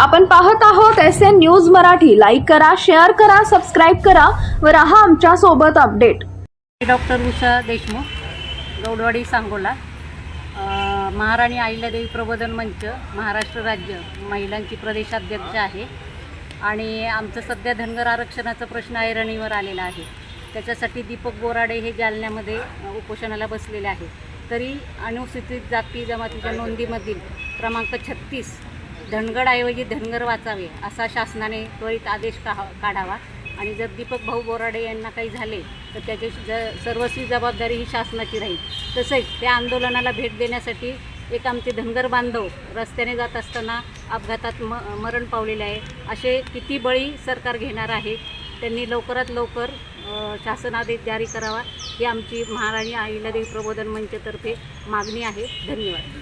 आपण पाहत आहोत S N news Marathi. Like करा शेअर करा सबस्क्राईब करा व राहा आमच्यासोबत अपडेट डॉक्टर उषा देशमुख गौडवाडी सांगोला. महाराणी अहिल्यादेवी प्रबोधन मंच महाराष्ट्र राज्य महिलांची प्रदेशाध्यक्ष आहे. आणि आमचं सध्या धनगर आरक्षणाचा प्रश्न ऐरणीवर आलेला आहे. त्याच्यासाठी दीपक बोराडे हे जालन्यामध्ये उपोषणाला बसलेले आहे तरी अनुसूचित जाती जमातीच्या नोंदीमधील क्रमांक छत्तीस धनगडऐवजी धनगर वाचावे असा शासनाने त्वरित आदेश का काढावा. आणि जर दीपक भाऊ बोराडे यांना काही झाले तर त्याची ज सर्वस्वी जबाबदारी ही शासनाची राहील. तसेच त्या आंदोलनाला भेट देण्यासाठी एक आमचे धनगर बांधव रस्त्याने जात असताना अपघातात म मरण पावलेले आहे. असे किती बळी सरकार घेणार आहे त्यांनी लवकरात लवकर शासनादेश शासन आदेश जारी करावा ही आमची महाराणी अहिल्यादेवी प्रबोधन मंचतर्फे मागणी आहे. धन्यवाद.